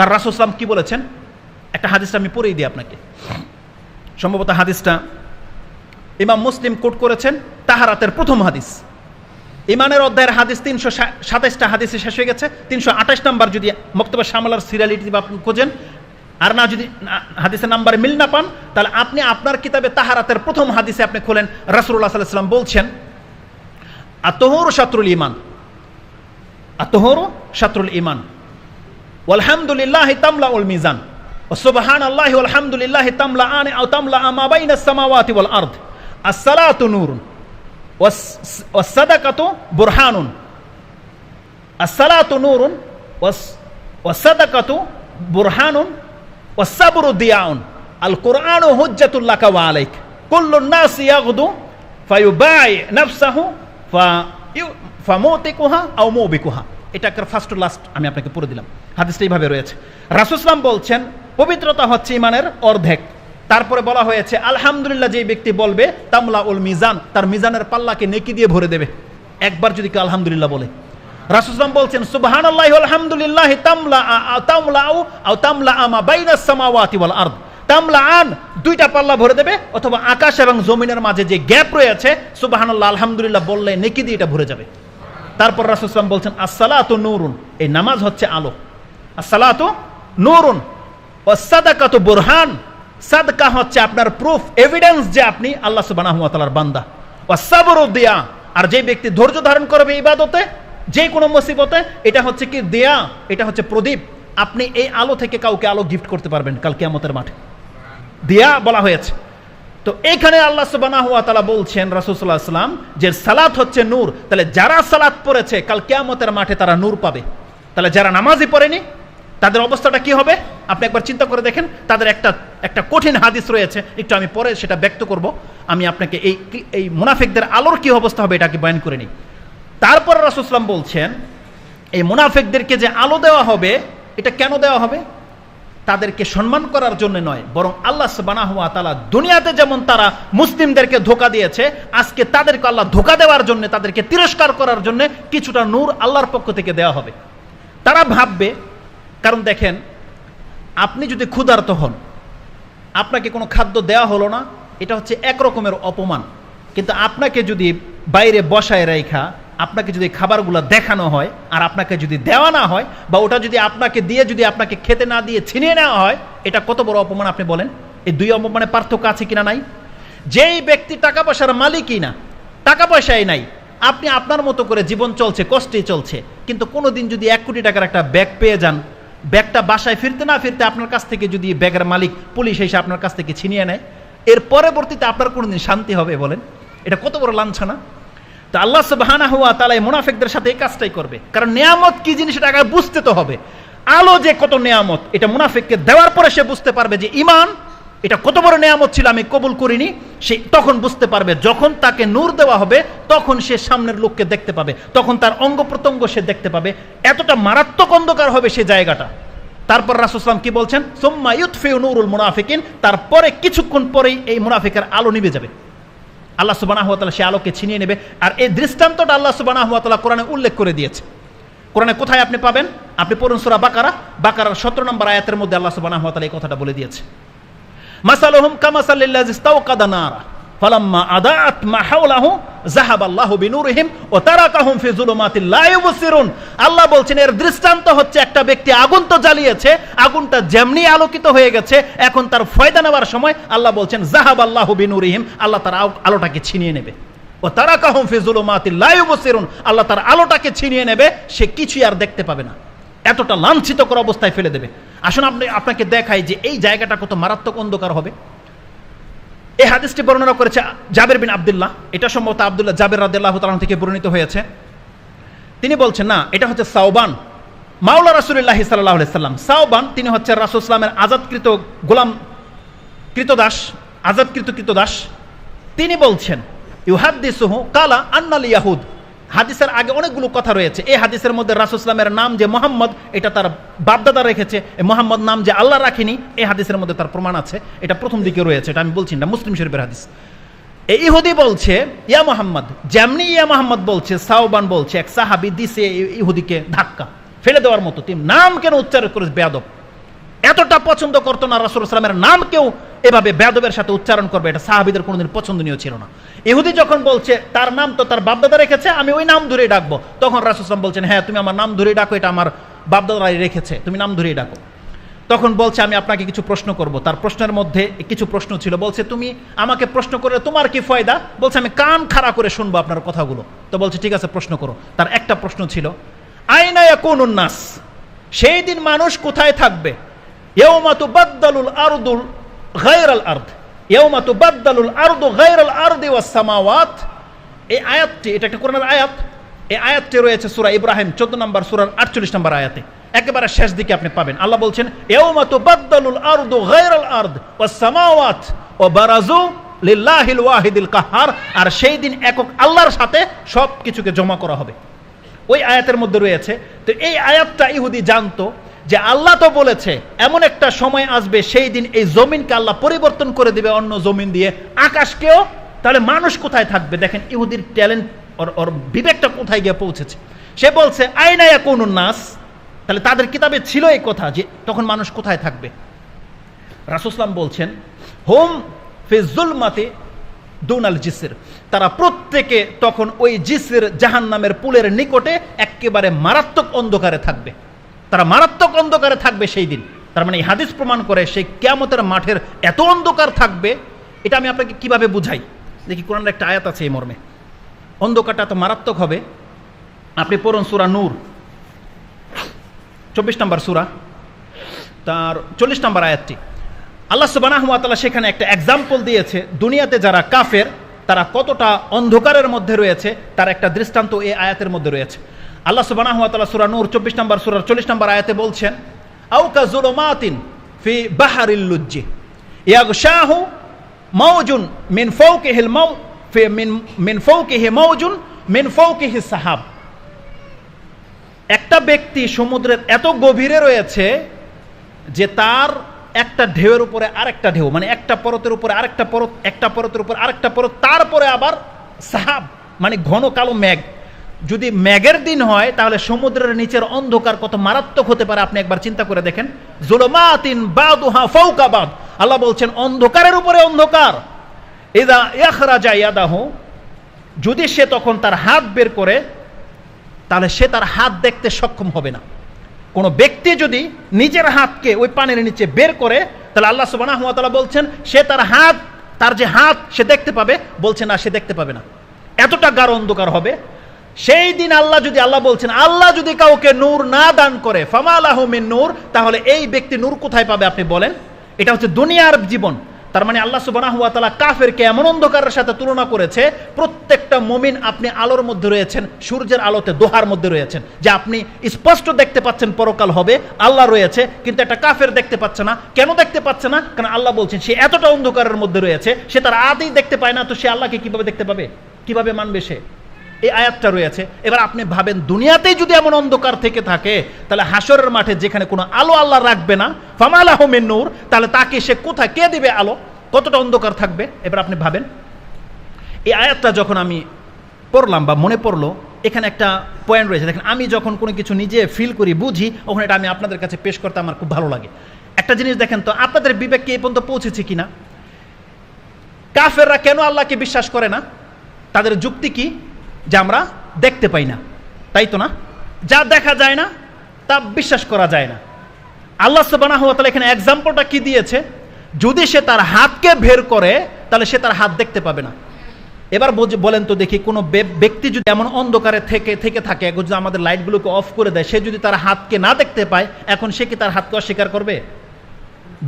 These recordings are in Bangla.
কার রাসুসলাম কি বলেছেন? একটা হাদিসটা আমি পড়েই দিই আপনাকে। সম্ভবত হাদিসটা ইমাম মুসলিম কোট করেছেন, তাহারাতের প্রথম হাদিস। ইমানের অধ্যায়ের হাদিস তিনশো সাতাইশটা হাদিসে শেষ হয়ে গেছে। তিনশো আঠাশ নাম্বার যদি মক্তব্য সামালার সিরিয়ালিটি আপনি খোঁজেন, আর না যদি হাদিসের নাম্বারে মিল না পান, তাহলে আপনি আপনার কিতাবে তাহারাতের প্রথম হাদিসে আপনি খোলেন রাসুল্লাহ সাল্লাম বলছেন, আতহর শাত্রুল ইমান আতহর শাত্রুল ইমান আলহামদুলিল্লাহ তামলা উল মিজান। সুবহান আল্লাহ আলহামদুলিল্লাহ তামলা আনে আও তামলা আমা বাইনা সামাওয়াতি ওয়াল আরদ। আসসালাতু নূরুন। ওয়াস সাদাকাতু বুরহানুন। আসসালাতু নূরুন। ওয়াস ওয়াস সাদাকাতু বুরহানুন। ওয়াস সাবরু দিয়াউন। আল কুরআনু হুজ্জাতুল লাকা ওয়া আলাইক। কুল্লুন নাস ইয়াগদু ফায়ুবাই নাফসাহু ফা ফামোতেকুহা আও মৌবিকুহা। এটাকার ফার্স্ট লাস্ট আমি আপনাকে পুরো দিলাম। হাদিসটা এইভাবে রয়েছে। রাসুসলাম বলছেন, পবিত্রতা হচ্ছে ইমানের অর্ধেক। তারপরে বলা হয়েছে, আলহামদুলিল্লাহ যে ব্যক্তি বলবে তামলা উল মিজান, তার মিজানের পাল্লাকে নেকি দিয়ে ভরে দেবে। একবার যদি কেউ আলহামদুলিল্লাহ বলে। রাসুসলাম বলছেন আল্লাহ আলহামদুলিল্লাহ তামলা আন দুইটা পাল্লা ভরে দেবে, অথবা আকাশ এবং জমিনের মাঝে যে গ্যাপ রয়েছে, সুবহানাল্লাহ, আলহামদুলিল্লাহ বললে নেকি দিয়ে এটা ভরে যাবে। তারপর রাসুসলাম বলছেন, আসসালাতু নূরুন। এই নামাজ হচ্ছে আলো। আসসালাতু নূরুন ও সাদাকাতু বুরহান। সাদকা হচ্ছে আপনার প্রুফ এভিডেন্স যে আপনি আল্লাহ সুবহানাহু বান্দা। ও সাবরু আর যে ব্যক্তি ধৈর্য ধারণ করবে ইবাদতে যে কোনো মুসিবতে, এটা হচ্ছে কি দেয়া, এটা হচ্ছে প্রদীপ। আপনি এই আলো থেকে কাউকে আলো গিফট করতে পারবেন কাল কিয়ামতের মাঠে। দিয়া বলা হয়েছে। তো এইখানে আল্লাহ সুবানা হুয়া তালা বলছেন রাসুসাল্লাহ আসলাম যে সালাত হচ্ছে নূর, তাহলে যারা সালাত পড়েছে, কাল কেয়ামতের মাঠে তারা নূর পাবে। তাহলে যারা নামাজই পড়েনি তাদের অবস্থাটা কি হবে? আপনি একবার চিন্তা করে দেখেন। তাদের একটা একটা কঠিন হাদিস রয়েছে। একটু আমি পরে সেটা ব্যক্ত করব। আমি আপনাকে এই এই মুনাফিকদের আলোর কি অবস্থা হবে এটাকে বয়ান করে নিই। তারপর রাসুসলাম বলছেন, এই মুনাফিকদেরকে যে আলো দেওয়া হবে, এটা কেন দেওয়া হবে? তাদেরকে সম্মান করার জন্য নয়, বরং আল্লাহ সুবানাহুয়া তালা দুনিয়াতে যেমন তারা মুসলিমদেরকে ধোকা দিয়েছে, আজকে তাদেরকে আল্লাহ ধোকা দেওয়ার জন্য, তাদেরকে তিরস্কার করার জন্য কিছুটা নূর আল্লাহর পক্ষ থেকে দেওয়া হবে। তারা ভাববে কারণ দেখেন, আপনি যদি ক্ষুধার্ত হন, আপনাকে কোনো খাদ্য দেওয়া হলো না, এটা হচ্ছে এক রকমের অপমান। কিন্তু আপনাকে যদি বাইরে বসায় রেখা আপনাকে যদি খাবারগুলো দেখানো হয়, আর আপনাকে যদি দেওয়া না হয়, বা ওটা যদি আপনাকে দিয়ে যদি আপনাকে খেতে না দিয়ে ছিনিয়ে নেওয়া হয়, এটা কত বড় অপমান আপনি বলেন? এই দুই অপমানের পার্থক্য আছে কিনা নাই? যেই ব্যক্তি টাকা পয়সার মালিকই না, টাকা পয়সাই নাই, আপনি আপনার মতো করে জীবন চলছে, কষ্টে চলছে, কিন্তু কোনোদিন যদি এক কোটি টাকার একটা ব্যাগ পেয়ে যান ব্যাগটা বাসায় ফিরতে না ফিরতে আপনার কাছ থেকে যদি ব্যাগের মালিক পুলিশ এসে আপনার কাছ থেকে ছিনিয়ে নেয়, এর পরবর্তীতে আপনার কোনোদিন শান্তি হবে বলেন। এটা কত বড় লাঞ্ছনা। তো আল্লাহ সুবাহানা হওয়া তালা এই মুনাফিকদের সাথে এই কাজটাই করবে। কারণ নিয়ামত কি জিনিস এটা আগে বুঝতে তো হবে। আলো যে কত নিয়ামত, এটা মুনাফেককে দেওয়ার পরে সে বুঝতে পারবে যে ইমান এটা কত বড় নিয়ামত ছিল আমি কবুল করিনি, সে তখন বুঝতে পারবে, যখন তাকে নূর দেওয়া হবে, তখন সে সামনের লোককে দেখতে পাবে, তখন তার অঙ্গ প্রত্যঙ্গ সে দেখতে পাবে। এতটা মারাত্মক অন্ধকার হবে সে জায়গাটা। তারপর রাসুসলাম কি বলছেন? সোম্মা ইউৎফে নুরুল মুনাফিকিন। তারপরে কিছুক্ষণ পরেই এই মুনাফিকের আলো নিভে যাবে। আল্লাহ সুবানা হাত সে আলোকে ছিনিয়ে নেবে। আর এই দৃষ্টান্তটা আল্লাহ সুবানা হাত কোরআনে উল্লেখ করে দিয়েছে। কোরআনে কোথায় আপনি পাবেন? আপনি পড়ুন সুরা বাকারা। বাকারার সতেরো নম্বর আয়াতের মধ্যে আল্লাহ সুবানা হাত এই কথাটা বলে দিয়েছে। যাহাবা আল্লাহু বিনূরিহিম তারাকাহুম ফি যুলুমাতিল ইউবসিরুন। আল্লাহ বলছেন, এর দৃষ্টান্ত হচ্ছে একটা ব্যক্তি আগুন তো জ্বালিয়েছে, আগুনটা যেমনি আলোকিত হয়ে গেছে, এখন তার ফয়দা নেওয়ার সময় আল্লাহ বলছেন যাহাবা আল্লাহু বিনূরিহিম আল্লাহ তার আলোটাকে ছিনিয়ে নেবে। ও তারা কাহম ফিজুলুমাতিল লা ইউবসিরুন, আল্লাহ তার আলোটাকে ছিনিয়ে নেবে, সে কিছুই আর দেখতে পাবে না। এতটা লাঞ্ছিত করা অবস্থায় ফেলে দেবে। আসুন আপনি, আপনাকে দেখাই যে এই জায়গাটা কত মারাত্মক অন্ধকার হবে। এই হাদিসটি বর্ণনা করেছে জাবের বিন আবদুল্লাহ। এটা সম্ভবত আবদুল্লাহ জাবের রাদিল্লাহ তালাহ থেকে বর্ণিত হয়েছে। তিনি বলছেন, না, এটা হচ্ছে সাউবান মাওলা রাসুলিল্লাহ সাল্লাহ সাল্লাম। সাউবান তিনি হচ্ছে রাসুল ইসলামের আজাদকৃত গোলাম, কৃতদাস, আজাদকৃত কৃতদাস। তিনি বলছেন, ইউহাদ্দিসুহু কালা আন্নাল ইয়াহুদ। হাদিসের আগে অনেকগুলো কথা রয়েছে। এই হাদিসের মধ্যে রাসুল ইসলামের নাম যে মোহাম্মদ, এটা তার বাপদাদা রেখেছে। মোহাম্মদ নাম যে আল্লাহ রাখেনি, এই হাদিসের মধ্যে তার প্রমাণ আছে। এটা প্রথম দিকে রয়েছে, এটা আমি বলছি না, মুসলিম শরীফের হাদিস। এই ইহুদি বলছে, ইয়া মোহাম্মদ যেমনি ইয়া মোহাম্মদ বলছে, সাওবান বলছে, এক সাহাবি দিছে ইহুদিকে ধাক্কা, ফেলে দেওয়ার মতো। তুমি নাম কেন উচ্চারণ করে বেয়াদব। এতটা পছন্দ করতো না রাসুল সালামের নাম কেউ এভাবে বেদবের সাথে উচ্চারণ করবে, এটা সাহাবিদের কোনোদিন পছন্দনীয় ছিল না। ইহুদি যখন বলছে, তার নাম তো তার বাপদাদা রেখেছে, আমি ওই নাম ধরেই ডাকবো। তখন রাসুল সালাম বলছেন হ্যাঁ তুমি আমার নাম ধরেই ডাকো, এটা আমার বাপদাদারাই রেখেছে, তুমি নাম ধরেই ডাকো। তখন বলছে, আমি আপনাকে কিছু প্রশ্ন করব। তার প্রশ্নের মধ্যে কিছু প্রশ্ন ছিল, বলছে, তুমি আমাকে প্রশ্ন করে তোমার কি ফায়দা? বলছে, আমি কান খাড়া করে শুনব আপনার কথাগুলো। তো বলছে, ঠিক আছে, প্রশ্ন করো। তার একটা প্রশ্ন ছিল আইনায়া কোন উন্নাস সেই দিন মানুষ কোথায় থাকবে? ইয়ৌমা তুবাদ্দালুল আরদুল গায়রাল আরদ। 14 নম্বর, সূরার 48 নম্বর আয়াতে। একেবারে আপনি পাবেন। আল্লাহ বলছেন সামাওয়াত কাহার। আর সেই দিন একক আল্লাহর সাথে সব কিছুকে জমা করা হবে। ওই আয়াতের মধ্যে রয়েছে, তো এই আয়াতটা ইহুদি জানতো যে আল্লাহ তো বলেছে, এমন একটা সময় আসবে, সেই দিন এই জমিনকে আল্লাহ পরিবর্তন করে দিবে অন্য জমিন দিয়ে। আকাশকেও, তাহলে মানুষ কোথায় থাকবে? দেখেন, ইহুদির ট্যালেন্ট ওর বিবেকটা কোথায় গিয়ে পৌঁছেছে? সে বলছে আইনায়া কোন নাস। তাহলে তাদের কিতাবে ছিল এই কথা যে, তখন মানুষ কোথায় থাকবে? রাসুসলাম বলছেন, হোম ফিজুল মাতে দুনাল জিসের। তারা প্রত্যেকে তখন ওই জিসের জাহান নামের পুলের নিকটে একেবারে মারাত্মক অন্ধকারে থাকবে। তারা মারাত্মক অন্ধকারে থাকবে সেই দিন। তার মানে এই হাদিস প্রমাণ করে সেই কেয়ামতের মাঠের এত অন্ধকার থাকবে, এটা আমি আপনাকে কীভাবে বুঝাই? দেখি কোরআনের একটা আয়াত আছে এই মর্মে। অন্ধকারটা এত মারাত্মক হবে। আপনি পড়ুন সুরা নূর। চব্বিশ নম্বর সুরা। তার চল্লিশ নম্বর আয়াতটি। আল্লাহ সুবানাহমাতালা সেখানে একটা এক্সাম্পল দিয়েছে। দুনিয়াতে যারা কাফের, তারা কতটা অন্ধকারের মধ্যে রয়েছে, তার একটা দৃষ্টান্ত এই আয়াতের মধ্যে রয়েছে। আল্লাহ সুবানাহমাতালা সুরা নূর, চব্বিশ নম্বর সুরার চল্লিশ নম্বর আয়াতে বলছেন আউকা জুলুমাতিন ফি বাহারিল্লুজ্জি ইয়াগশাহু মাউজুন মিন ফাওকিহিল মাউ ফি মিন মিন ফাওকিহি মাউজুন মিন ফাওকিহি সাহাব। একটা ব্যক্তি সমুদ্রের এত গভীরে রয়েছে যে তার একটা ঢেউয়ের উপরে আরেকটা ঢেউ মানে একটা পরতের উপরে আরেকটা পরত একটা পরতের উপরে আরেকটা পরত তারপরে আবার সাহাব মানে ঘন কালো মেঘ। যদি মেঘের দিন হয়, তাহলে সমুদ্রের নিচের অন্ধকার কত মারাত্মক হতে পারে আপনি একবার চিন্তা করে দেখেন। জুলমাতিন আল্লাহ বলছেন, অন্ধকারের উপরে অন্ধকার। যদি সে তখন তার হাত বের করে, তাহলে সে তার হাত দেখতে সক্ষম হবে না। কোনো ব্যক্তি যদি নিজের হাতকে ওই পানির নিচে বের করে, তাহলে আল্লাহ সুবাহ বলছেন, সে তার হাত, তার যে হাত, সে দেখতে পাবে। বলছে, না, সে দেখতে পাবে না। এতটা গাঢ় অন্ধকার হবে সেই দিন আল্লাহ যদি, আল্লাহ বলছেন, আল্লাহ যদি কাউকে নূর না দান করে ফামা আলাহমিন নূর, তাহলে এই ব্যক্তি নূর কোথায় পাবে আপনি বলেন? এটা হচ্ছে দুনিয়ার জীবন। তার মানে আল্লাহ সুবাহ তালা কাফেরকে এমন অন্ধকারের সাথে তুলনা করেছে, প্রত্যেকটা মমিন আপনি আলোর মধ্যে রয়েছেন, সূর্যের আলোতে দোহার মধ্যে রয়েছেন, যে আপনি স্পষ্ট দেখতে পাচ্ছেন পরকাল হবে, আল্লাহ রয়েছে, কিন্তু একটা কাফের দেখতে পাচ্ছে না। কেন দেখতে পাচ্ছে না? কারণ আল্লাহ বলছেন, সে এতটা অন্ধকারের মধ্যে রয়েছে, সে তার আদি দেখতে পায় না, তো সে আল্লাহকে কীভাবে দেখতে পাবে? কীভাবে মানবে সে? এই আয়াতটা রয়েছে। এবার আপনি ভাবেন, দুনিয়াতেই যদি এমন অন্ধকার থেকে থাকে, তাহলে হাসরের মাঠে যেখানে কোনো আলো আল্লাহ রাখবে না ফামাল আহমের নূর, তাহলে তাকে সে কোথায়, কে দিবে আলো? কতটা অন্ধকার থাকবে? এবার আপনি ভাবেন। এই আয়াতটা যখন আমি পড়লাম বা মনে পড়ল, এখানে একটা পয়েন্ট রয়েছে। দেখেন, আমি যখন কোনো কিছু নিজে ফিল করি, বুঝি ওখানে এটা আমি আপনাদের কাছে পেশ করতে আমার খুব ভালো লাগে। একটা জিনিস দেখেন তো, আপনাদের বিবেককে এই পর্যন্ত পৌঁছেছে কিনা? কাফেররা কেন আল্লাহকে বিশ্বাস করে না? তাদের যুক্তি কি? যে আমরা দেখতে পাই না। তাই তো না? যা দেখা যায় না, তা বিশ্বাস করা যায় না। আল্লাহ সুবাহ এখানে এক্সাম্পলটা কি দিয়েছে? যদি সে তার হাতকে বের করে, তাহলে সে তার হাত দেখতে পাবে না। এবার বলেন তো দেখি, কোনো ব্যক্তি যদি এমন অন্ধকারে থেকে থেকে থাকে যদি আমাদের লাইটগুলোকে অফ করে দেয়, সে যদি তার হাতকে না দেখতে পায়, এখন সে কি তার হাতকে অস্বীকার করবে?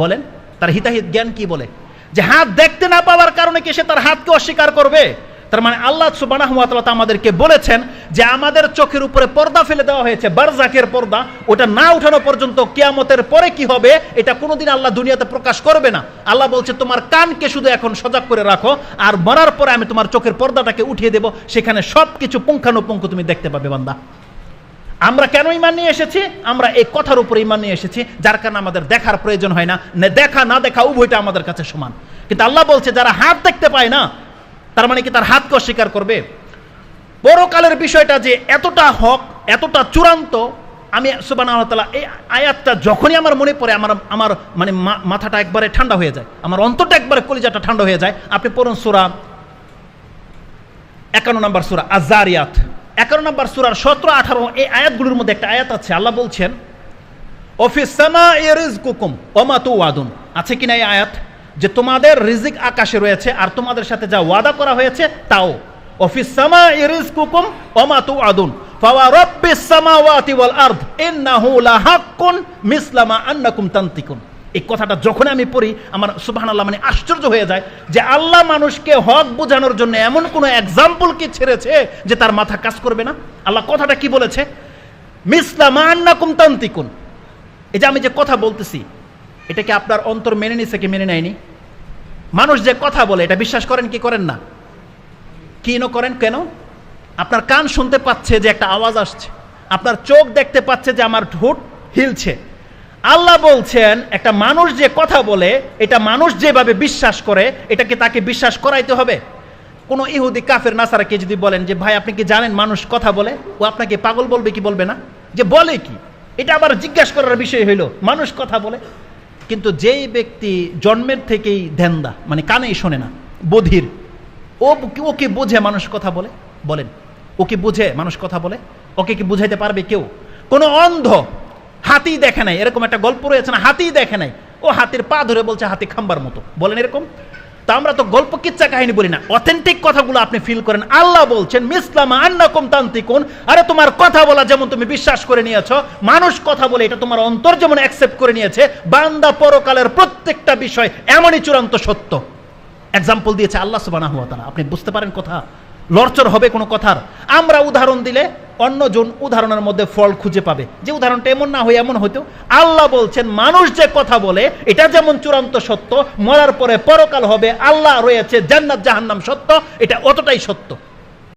বলেন, তার হিতাহিত জ্ঞান কি বলে? যে হাত দেখতে না পাওয়ার কারণে কি সে তার হাতকে অস্বীকার করবে? তার মানে আল্লাহ সুবাহ আমাদেরকে বলেছেন যে আমাদের চোখের উপরে পর্দা ফেলে দেওয়া হয়েছে, বারজাকের পর্দা। ওটা না উঠানো পর্যন্ত কিয়ামতের পরে কি হবে, এটা কোনোদিন আল্লাহ দুনিয়াতে প্রকাশ করবে না। আল্লাহ বলছে, তোমার কানকে শুধু এখন সজাগ করে রাখো, আর মরার পরে আমি তোমার চোখের পর্দাটাকে উঠিয়ে দেব। সেখানে সব কিছু পুঙ্খানুপুঙ্খ তুমি দেখতে পাবে বান্দা। আমরা কেন ইমান নিয়ে এসেছি? আমরা এই কথার উপরে ইমান নিয়ে এসেছি, যার কারণে আমাদের দেখার প্রয়োজন হয় না, দেখা না দেখা উভয়টা আমাদের কাছে সমান। কিন্তু আল্লাহ বলছে, যারা হাত দেখতে পায় না তার মানে কি তার হাতকে অস্বীকার করবে? পরকালের বিষয়টা যে এতটা হক, এতটা চূড়ান্ত, আমি সুবান তালা এই আয়াতটা যখনই আমার মনে পড়ে, আমার আমার মানে মাথাটা একবারে ঠান্ডা হয়ে যায়। আমার অন্তরটা একবারে কলিজাটা ঠান্ডা হয়ে যায়। আপনি পড়ুন সুরা একান্ন নম্বর সুরা আজারিয়াত একান্ন নম্বর সুরার সতেরো, আঠারো, এই আয়াতগুলোর মধ্যে একটা আয়াত আছে। আল্লাহ বলছেন, অফিস কুকুম অমাতু ওয়াদুন আছে কিনা এই আয়াত? যে তোমাদের রিজিক আকাশে রয়েছে আর তোমাদের সাথে যা ওয়াদা করা হয়েছে তাও। মানে আশ্চর্য হয়ে যায় যে আল্লাহ মানুষকে হক বোঝানোর জন্য এমন কোনো এক্সাম্পল কি ছেড়েছে যে তার মাথা কাজ করবে না? আল্লাহ কথাটা কি বলেছে? মিসলামা আন্নাকুম তান্তিকুন। এই যে আমি যে কথা বলতেছি এটা কি আপনার অন্তর মেনে নিছে কি মেনে নেয়নি? মানুষ যে কথা বলে, এটা বিশ্বাস করেন কি করেন না? কি ন করেন? কেন? আপনার কান শুনতে পাচ্ছে যে একটা আওয়াজ আসছে। আপনার চোখ দেখতে পাচ্ছে যে আমার ঠোঁট হিলছে। আল্লাহ বলছেন, একটা মানুষ যে কথা বলে, এটা মানুষ যেভাবে বিশ্বাস করে, এটাকে তাকে বিশ্বাস করাইতে হবে। কোনো ইহুদি, কাফের নাসারাকে যদি বলেন যে, ভাই, আপনি কি জানেন মানুষ কথা বলে? ও আপনাকে পাগল বলবে কি বলবে না? যে বলে কি? এটা আবার জিজ্ঞাসা করার বিষয় হইল, মানুষ কথা বলে। কিন্তু যেই ব্যক্তি জন্মের থেকেই ধ্যানদা মানে কানেই শোনে না, বধির, ও ওকে বোঝে মানুষ কথা বলে, বলেন, ওকে বুঝে মানুষ কথা বলে, ওকে কি বুঝাইতে পারবে কেউ? কোনো অন্ধ হাতি দেখে নাই, এরকম একটা গল্প রয়েছে না, হাতি দেখে নাই, ও হাতির পা ধরে বলছে হাতি খাম্বার মতো, বলেন এরকম? তা আমরা তো গল্প কিচ্ছা কাহিনী বলি না। অথেন্টিক কথাগুলো আপনি ফিল করেন। আল্লাহ বলছেন মিসলামা আন্নাকুম তান্তিকুন। আরে তোমার কথা বলা যেমন তুমি বিশ্বাস করে নিয়েছো, মানুষ কথা বলে এটা তোমার অন্তর যেমন অ্যাকসেপ্ট করে নিয়েছে, বান্দা পরকালের প্রত্যেকটা বিষয় এমনই চূড়ান্ত সত্য। এক্সাম্পল দিয়েছে আল্লাহ তাআলা। আপনি বুঝতে পারেন কথা? লরচর হবে কোনো কথার। আমরা উদাহরণ দিলে অন্যজন উদাহরণের মধ্যে ফল খুঁজে পাবে। যে উদাহরণটা এমন না হয় এমন হইতো আল্লাহ বলছেন, মানুষ যে কথা বলে, এটা যেমন চূড়ান্ত সত্য, মরার পরে পরকাল হবে, আল্লাহ রয়েছে জান্নাত, জাহান্নাম সত্য, এটা অতটাই সত্য।